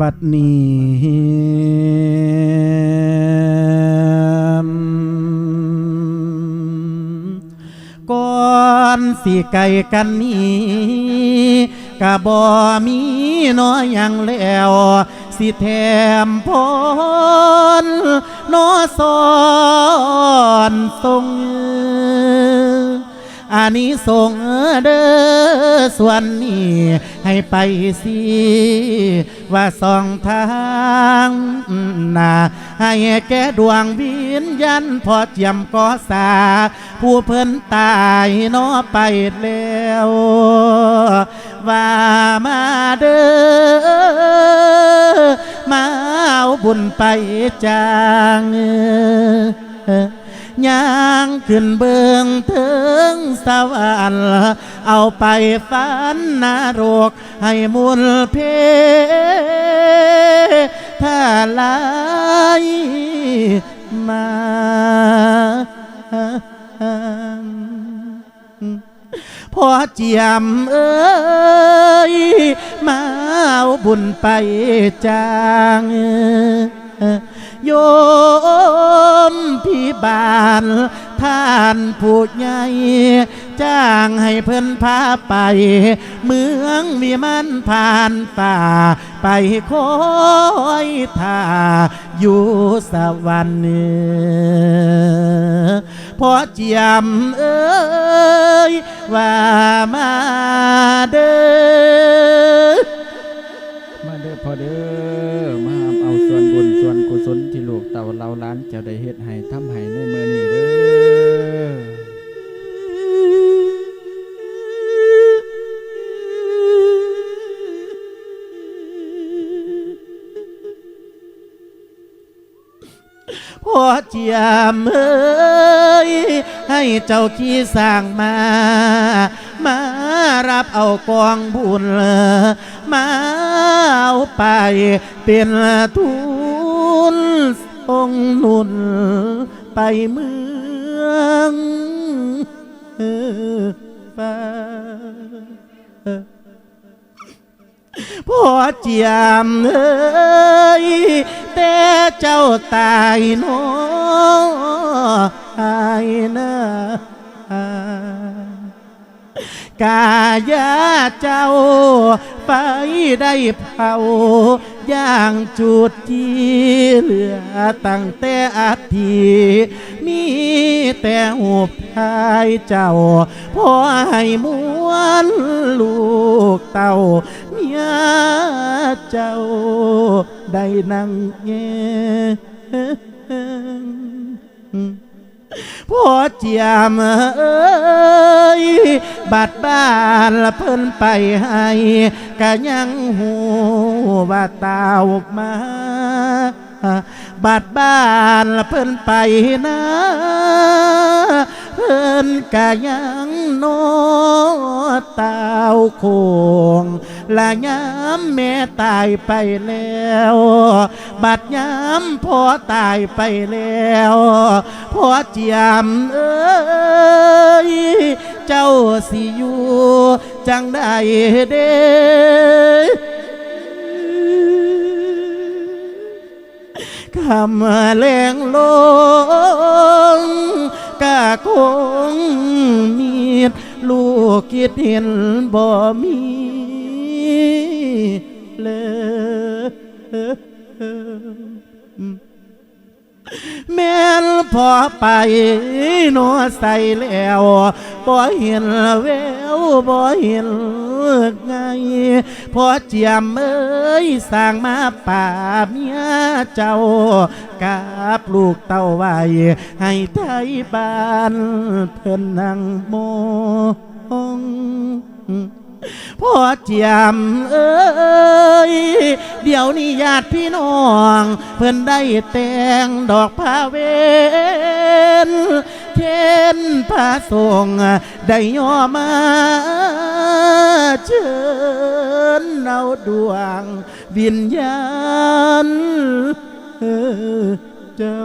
บัดนี้ก่อนสิไก่กันนี้กะบ่มีน้อยยังแล้วสิแถมพรน้อสอนทรง อานิสงเด้อส่วนนี้ให้ไปสิว่าสองทางนาให้แก่ดวงวิญญาณพอเจียมก็สา ผู้เพิ่นตายนอไปแล้วว่ามาเด้อมาเอาบุญไปจาง ย่างขึ้นเบืองถึงสวรรค์เอาไปฝันนรกให้มุนเพถ้าลายมาพอเจียมเอ้ยมาเอาบุญไปจาง โยมพี่บานท่านผู้ใหญ่จ้างให้เพิ่นพาไป เมืองวิมันผ่านป่า ไปคอยท่าอยู่สวรรค์พอเจียมเอ้ยว่ามาเด้อมาเด้อพอเด้อมา เต่าเราล้านจ้าได้เฮ็ดให้ทำให้ในมือนี้เด้อพอเจียมเอ้ยให้เจ้าขี้สร้างมา มารับเอากองบุญมาเอาไปเป็นทุน องหนุนไปเมืองฟ้าพ่อเจียมเอ้ยแต่เจ้าตายโนอายนะกายาเจ้าไปได้เผา ย่างจุดที่เหลือตั้งแต่อาทิมีแต่หูบทายเจ้าพอให้มวนลูกเต่าเมียเจ้าได้นั่งเงพ่อเจียมเอ้ บัดบ้านละเพิ่นไปให้กะยังหูว่าตาวมาบัดบ้านละเพิ่นไปนะเพิ่นกะยังโนตาวคงละยามแม่ตายไปแล้ว บัดยามพ่อตายไปแล้วพ่อเจียมเอ้ย เจ้าสิอยู่จังได้เด้คำแรงลงกะคงมีดลูกคิดเห็นบ่มีเลย แม่นพอไปหนอใส่แล้วบ่เห็นแววบ่เห็นไงพอเจียมเอ้ยสร้างมาป่าเมียเจ้ากับลูกเต้าไว้ให้ไทยบ้านเพิ่นนั่งมอง พ่อเจียมเอ้ยเดี๋ยวนี้ญาติพี่น้อง เพิ่นได้แต่งดอกผ้าเวนเข็นพระทรงฆ์ได้ย่อมาเชิญเอาดวงวิญญาณเจ้า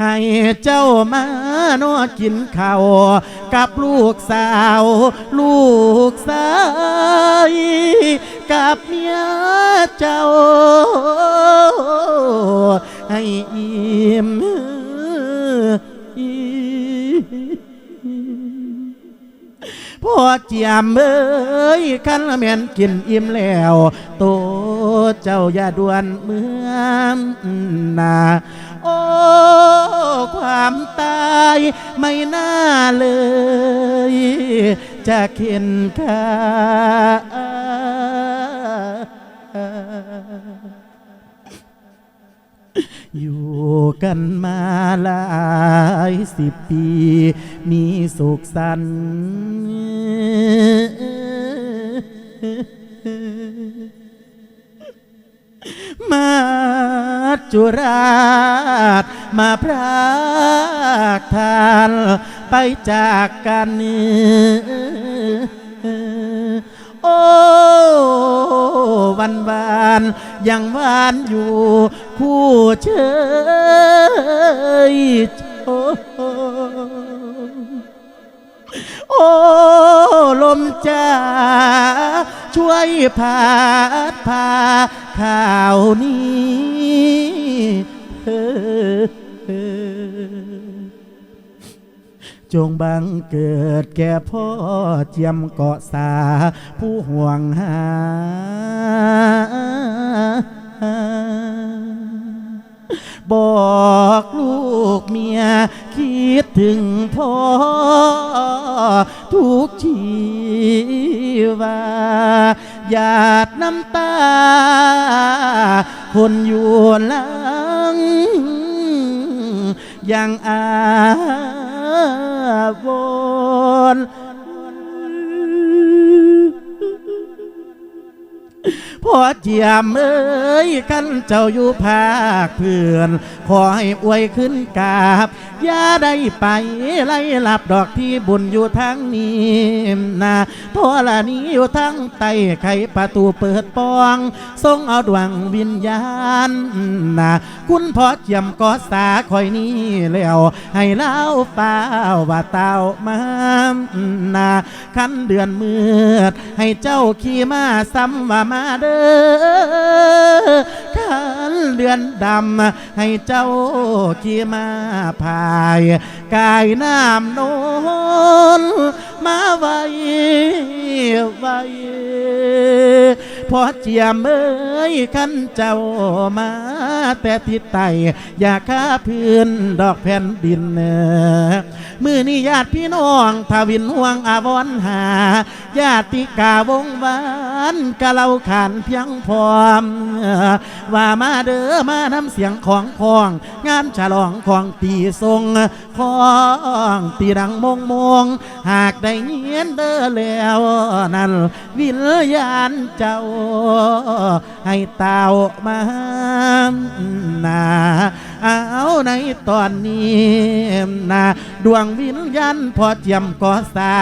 ให้เจ้ามานกินข้าวกับลูกสาว ลูกสายกับเมียเจ้า ให้อิ่ม เจียมเอ้ยคันละแมนกินอิ่มแล้วโตเจ้าอย่าด่วนเมือนาโอ้ความตายไม่น่าเลย จะเข็นค่า อยู่กันมาหลายสิบปี มีสุขสันต์มาจุราช มาพรากทานไปจากกันโอ้ วันวานยังวานอยู่คู่เชยโโอ้ลมจ้าช่วยพาดพาข่าวนี้ จงบังเกิดแก่พ่อเจียมเกาะสา ผู้ห่วงหา บอกลูกเมีย คิดถึงพ่อ ทุกชีวาหยาดน้ำตา คนอยู่หลังยังอา วน พ่อเจียมเอ้ยกันเจ้าอยู่ภาคเพื่อน ขอให้อวยขึ้นกาบอย่าได้ไปไล่หลับดอกที่บุญอยู่ทางนี้นะทอละนี้อยู่ทางใต้ไขประตูเปิดปอง ทรงเอาดวงวิญญาณนะคุณพ่อเจียมก็สาคอยนี้แล้ว ให้เล่าเปล่าว่าเต้ามานะคันเดือนมืดให้เจ้าขี่มาซ้ำว่ามาเด้อคันเดือนดำให้เจ้าขี่มาพายกายน้ำโนนมาไว้ไว้พอเจียมเอ้ยขันเจ้ามาแต่ทิศใต้อยากข้าพื้นดอกแผ่นดินเนอมือนี้ญาติพี่น้องทวินห่วงอาวรณ์หา ญาติกาวงวานกะเล่าขานเพียงพร้อม ว่ามาเด้อมานำเสียงของคอง งานฉลองของตีทรงของตีดังมงมง หากได้เงียนเด้อแล้วนั่นวิญญาณเจ้า ให้เต่ามานา เอาในตอนนี้นาดวงวิญญาณพอเจียมก่อสา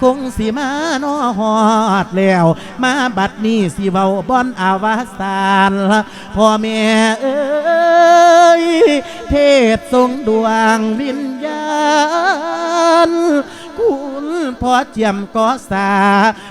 คงสิมานอหอดแล้ว มาบัดนี้สิเว้าบอนอาวาสานพ่อแม่เอ้ยเทพทรงดวงวิญญาณคุณพอเจียมก่อสา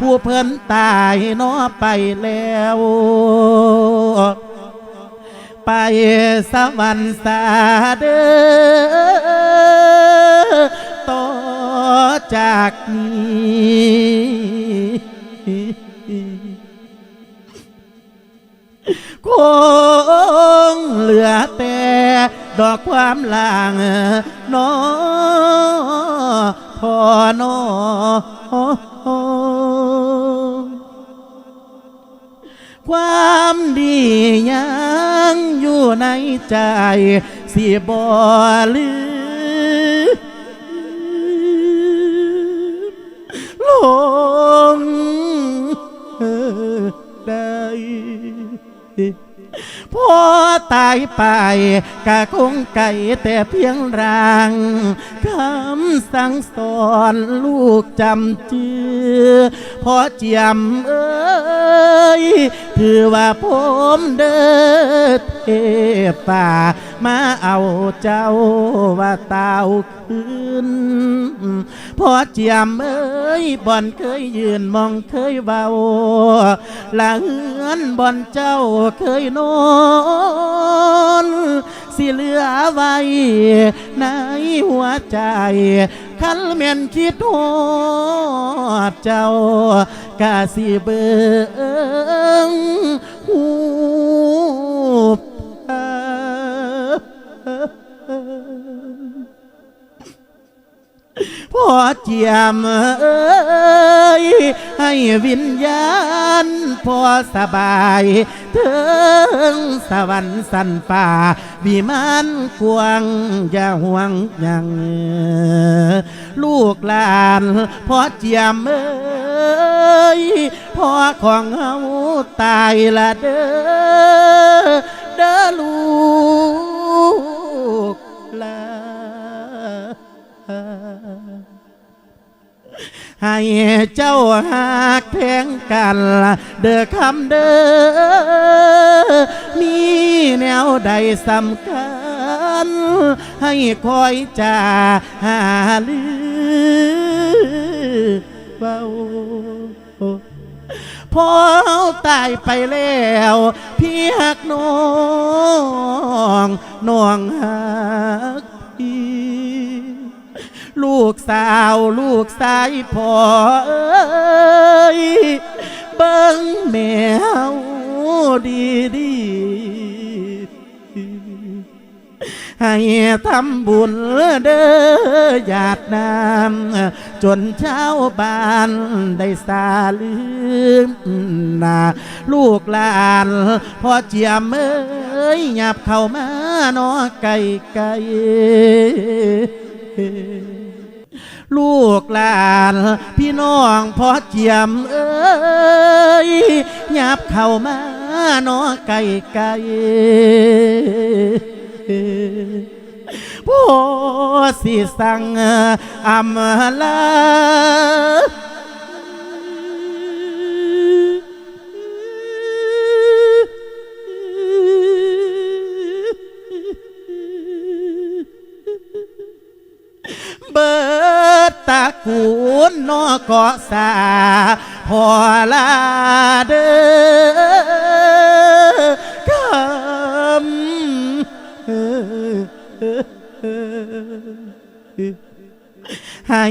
ผู้เพิ่นตายนอไปแล้ว ไปสวรรค์สาเดอต่อจากนี้คงเหลือแต่ดอกความลางนอพอนอ ความดียังอยู่ในใจสิบ่ลืมล ตายไปกะคงไก่แต่เพียงรางคำสั่งสอนลูกจำเจือพอเจียมเอ้ยถือว่าผมเดินเทป่ามาเอาเจ้าว่าเตาคืน พอเจียมเอ้ยบ่อนเคยยืนมองเคยเบาละเฮือนบ่อนเจ้าเคยนอนสิเหลือไว้ในหัวใจคันแม่นคิดฮอดเจ้ากะสิเบิงหู พ่อเจียมเอ้ยให้วิญญาณพ่อสบายถึงสวรรค์สันป่าวิมานกวางอย่าห่วงยังลูกหลานพ่อเจียมเอ้ยพ่อของเฮาตายละเด้อเด้อ ให้เจ้าหากแพงกัน เด้อคำเด้อมีแนวใดสำคัญ ให้คอยจ่าหาลือเบาพอตายไปแล้ว พี่หักน้อง น้องหัก ลูกสาวลูกสายพ่อเอ้ยเบิ่งแมวดีดีให้ทำบุญเด้อญาตินำจนเช้าวบ้านได้สาลืมนาลูกหลานพ่อเจียมเอ้ยหยับเข้ามานอไก่ไก่ ลูกหลานพี่น้องพ่อเจียมเอ้ยหยับเข้ามาเนอไก่ไก่พ่อสิสั่งอำลา เกาะสาพอลาเด้อคำให้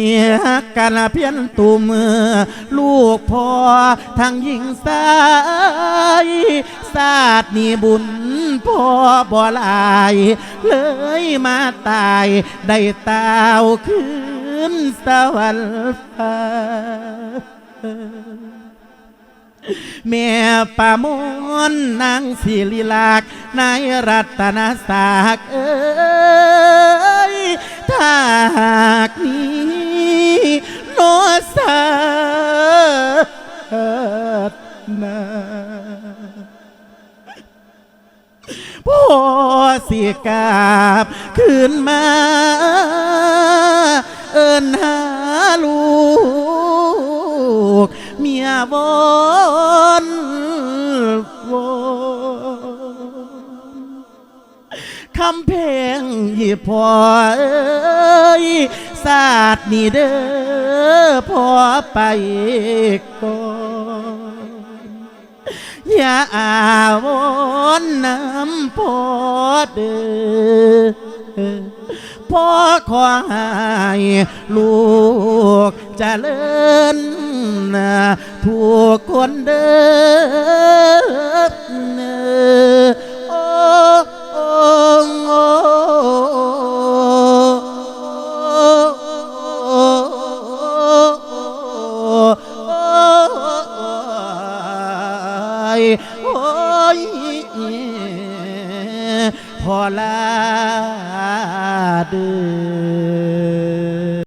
กันเพียนตุมลูกพ่อทั้งหญิงสายศาสนี่บุญพ่อบ่หลาย เลยมาตาย ได้ตาวคือ นสวรรค์ฟ้าแม่ป่ามนนางศิริลากนายรัตนศักดิ์เอ้ยถ้าหากนี้โนสาดนาพ่อสิกาบคืนมา เอินหาลูก เมียวอนวอนคำเพลงยี่พอเอ้ยศาสตร์นี่เด้อพอไปก่อนอย่าอาวรณ์น้ำพอเด้อ พ่อขอให้ลูกเจริญนะทุกคนเด้อ